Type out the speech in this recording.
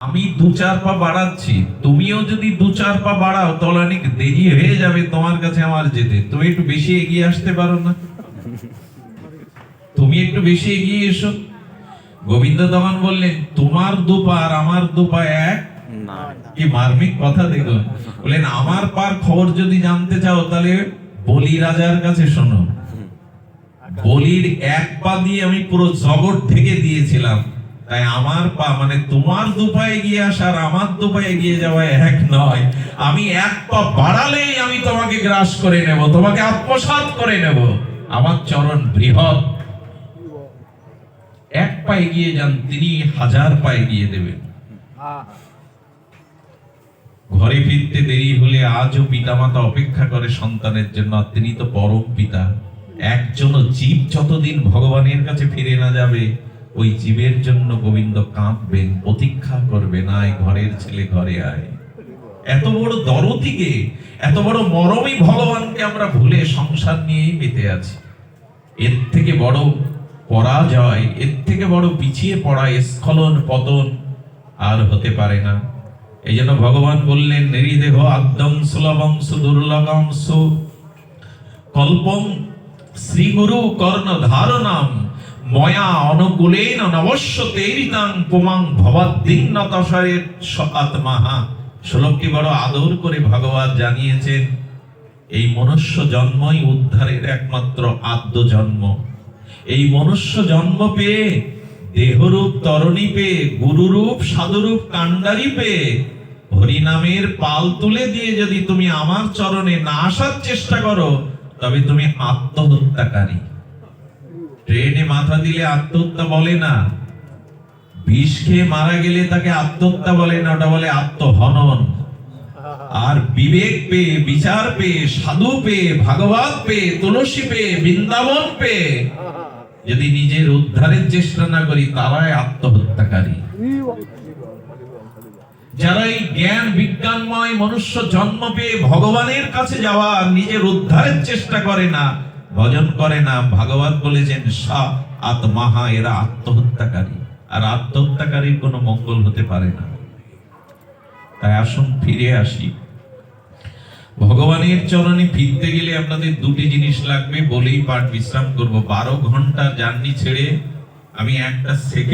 আমি দু চার পা বাড়াচ্ছি তুমিও যদি দু চার পা বাড়াও তাহলে অনেক দেরি হয়ে যাবে তোমার কাছে আমার যেতে। তুমি একটু বেশি এগিয়ে আসতে পারো না। তুমি একটু বেশি এগিয়ে এসো। গোবিন্দ তখন বললেন তোমার দু পা আর আমার দু পা এক? না। কি মার্মিক কথা দেখুন বললেন আমার পার খবর যদি জানতে চাও তাহলে বলি রাজার কাছে শোনো। বলির এক পা দিয়ে আমি পুরো জগৎ থেকে দিয়েছিলাম। তাই আমার পা মানে তোমার দু পা এগিয়ে আসা আর আমার দু পা এগিয়ে যাওয়া এক নয়। আমি এক পা বাড়ালেই আমি তোমাকে গ্রাস করে নেব, তোমাকে আত্মসাৎ করে নেব। আমার চরণ বৃহৎ। এক পা এগিয়ে যান, তিনি হাজার পা এগিয়ে দেবেন। ঘরে ফিরতে দেরি হলে আজও পিতামাতা অপেক্ষা করে সন্তানের জন্য তিনি তো পরম পিতা। একজন জীব যতদিন ভগবানের কাছে ফিরে না যাবে ওই জীবের জন্য গোবিন্দ কাঁদবেন প্রতীক্ষা করবে, না ঘরের ছেলে ঘরে আয়। এত বড় দরদিকে এত বড় মরমই ভগবানকে আমরা ভুলে সংসার নিয়েই মেতে আছি। এর থেকে বড় পরাজয়, এর থেকে বড় পিছিয়ে পড়া স্খলন পতন আর হতে পারে না। এই জন্য ভগবান বললেন, নিরিদেহ আদ্যম সুলভম দুর্লভংশ কল্পম শ্রীগুরু কর্ণ ধারণাম ময়া অনুকূলেন নবস্য তেরিতাং পুমাং ভবাদ্দিন্নতশয়ের আত্মাহা শ্লোকটি বড় আদর করে ভগবান জানিয়েছেন, এই মনুষ্য জন্মই উদ্ধারের একমাত্র আদ্য জন্ম। এই মনুষ্য জন্ম পেয়ে দেহরূপ তরণী পেয়ে, গুরুরূপ সাধুরূপ কাণ্ডারি পেয়ে হরিনামের পাল তুলে দিয়ে যদি তুমি আমার চরণে না আসার চেষ্টা করো, তবে তুমি আত্মহত্যাকারী। ট্রেনে মাথা দিলে আত্মহত্যা বলে না। বিষ খেয়ে মারা গেলে তাকে আত্মহত্যা বলে না, ওটা বলে আত্মহনন। আর বিবেক পেয়ে, বিচার পেয়ে, সাধু পেয়ে, ভাগবত পেয়ে, তুলসী পেয়ে, বৃন্দাবন পেয়ে, যদি নিজের উদ্ধারের চেষ্টা না করি, তারাই আত্মহত্যাকারী। যারা এই জ্ঞান বিজ্ঞানময় মনুষ্য জন্ম পেয়ে ভগবানের কাছে যাওয়া, নিজের উদ্ধারের চেষ্টা করে না ভজন করে না, ভাগবত বলেছেন সা আত্মাহা, এরা আত্মহত্যাকারী। আর আত্মহত্যাকারীর কোনো মঙ্গল হতে পারে না। তাই আসুন ফিরে আসি। ভগবানের চরণে ফিরতে গেলে আপনাদের দুটি জিনিস লাগবে, বলেই পাঠ বিশ্রাম করব। বারো ঘণ্টা জার্নি ছেড়ে আমি একটা সেকেন্ড